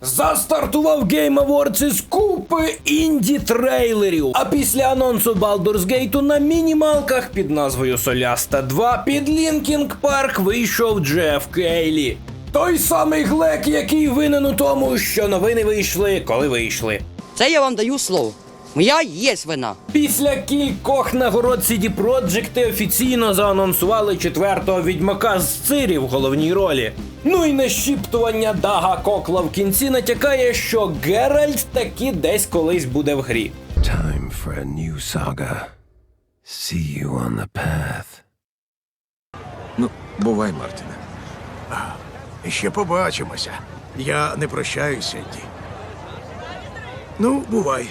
застартував Game Awards із купи інді трейлерів. А після анонсу Baldur's Gate на мінімалках під назвою Соляста 2 під Лінкінг Парк вийшов Джеф Кейлі. Той самий Глек, який винен у тому, що новини вийшли, коли вийшли. Це я вам даю слово. Моя є вина. Після кількох нагород CD Projekt офіційно заанонсували четвертого відьмака з Цири в головній ролі. Ну і нашіптування Дага Кокла в кінці натякає, що Геральт таки десь колись буде в грі. Time for a new saga. See you on the path. Ну, бувай, Мартине. А, ще побачимося. Я не прощаюся, Ді. Ну, бувай.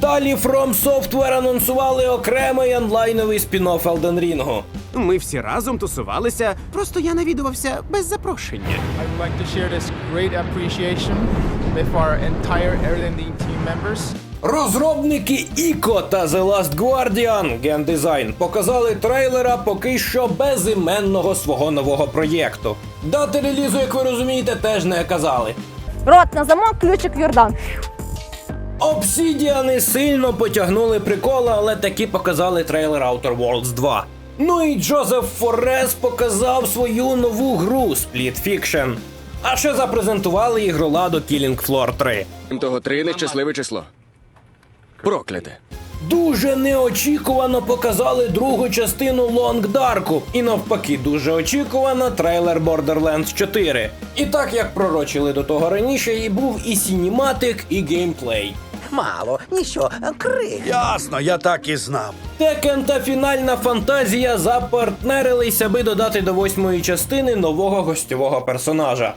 Далі From Software анонсували окремий онлайновий спін-офф Elden Ring. Ми всі разом тусувалися, просто я навідувався без запрошення. I would like to share this great appreciation with our entire Erlending team members. Розробники Іко та The Last Guardian Game Design показали трейлера поки що безіменного свого нового проєкту. Дати релізу, як ви розумієте, теж не казали. Рот на замок, ключик в Йордан. Обсідіани сильно потягнули приколи, але таки показали трейлер Outer Worlds 2. Ну і Джозеф Форес показав свою нову гру Split Fiction. А ще запрезентували ігроладу Killing Floor 3. Того три нещасливе число. Прокляте. Дуже неочікувано показали другу частину Long Dark, і навпаки, дуже очікувано трейлер Borderlands 4. І так як пророчили до того раніше, і був і сініматик, і геймплей. Мало, ніщо, крик. Ясно, я так і знав. Текен та фінальна фантазія запартнерились, аби додати до восьмої частини нового гостьового персонажа.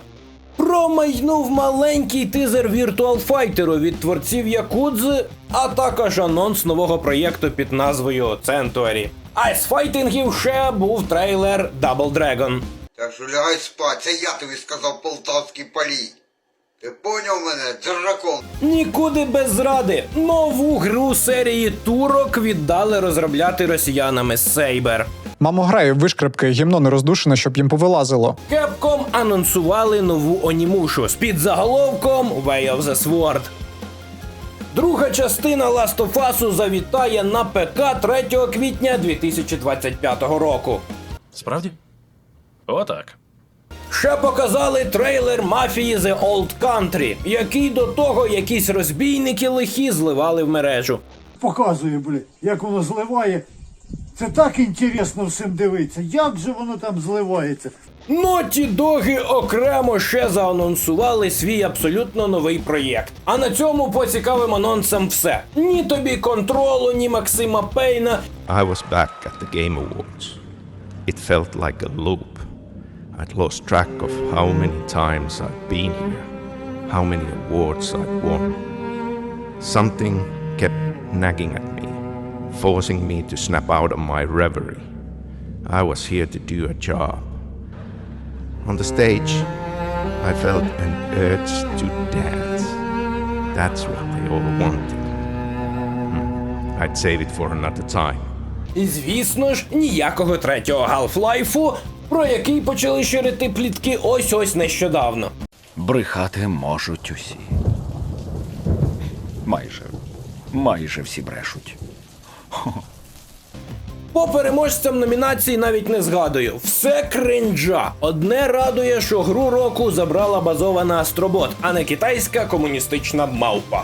Промайнув маленький тизер Virtual Fighter від творців Якудзи, а також анонс нового проєкту під назвою Центуарі. А з файтингів ще був трейлер Double Dragon. Так що лягай спать, це я тобі сказав полтавський палій. Ти поняв мене, дракон? Нікуди без зради. Нову гру серії турок віддали розробляти росіянами Сейбер. Мамо грає в вишкрепки, гімно не роздушене, щоб їм повилазило. Capcom анонсували нову онімушу з підзаголовком Way of the Sword. Друга частина Last of Us завітає на ПК 3 квітня 2025 року. Справді? Отак. Ще показали трейлер мафії The Old Country, який до того якісь розбійники лихі зливали в мережу. Показує, блядь, як воно зливає. Це так інтересно всім дивитися. Як же воно там зливається? Ноті Доги окремо ще заанонсували свій абсолютно новий проєкт. А на цьому по цікавим анонсам все. Ні тобі контролу, ні Максима Пейна, I was back at the Game Awards. It felt like a loop. I'd lost track of how many times I'd been here, how many awards I'd won. Something kept nagging at me, forcing me to snap out of my reverie. I was here to do a job. On the stage, I felt an urge to dance. That's what they all wanted. Hmm. I'd save it for another time. І звісно ж, ніякого третього Half-Life, про який почали ширити плітки ось ось нещодавно. Брехати можуть усі. Майже. Майже всі брешуть. По переможцям номінації навіть не згадую. Все кринджа. Одне радує, що гру року забрала базована Астробот, а не китайська комуністична мавпа.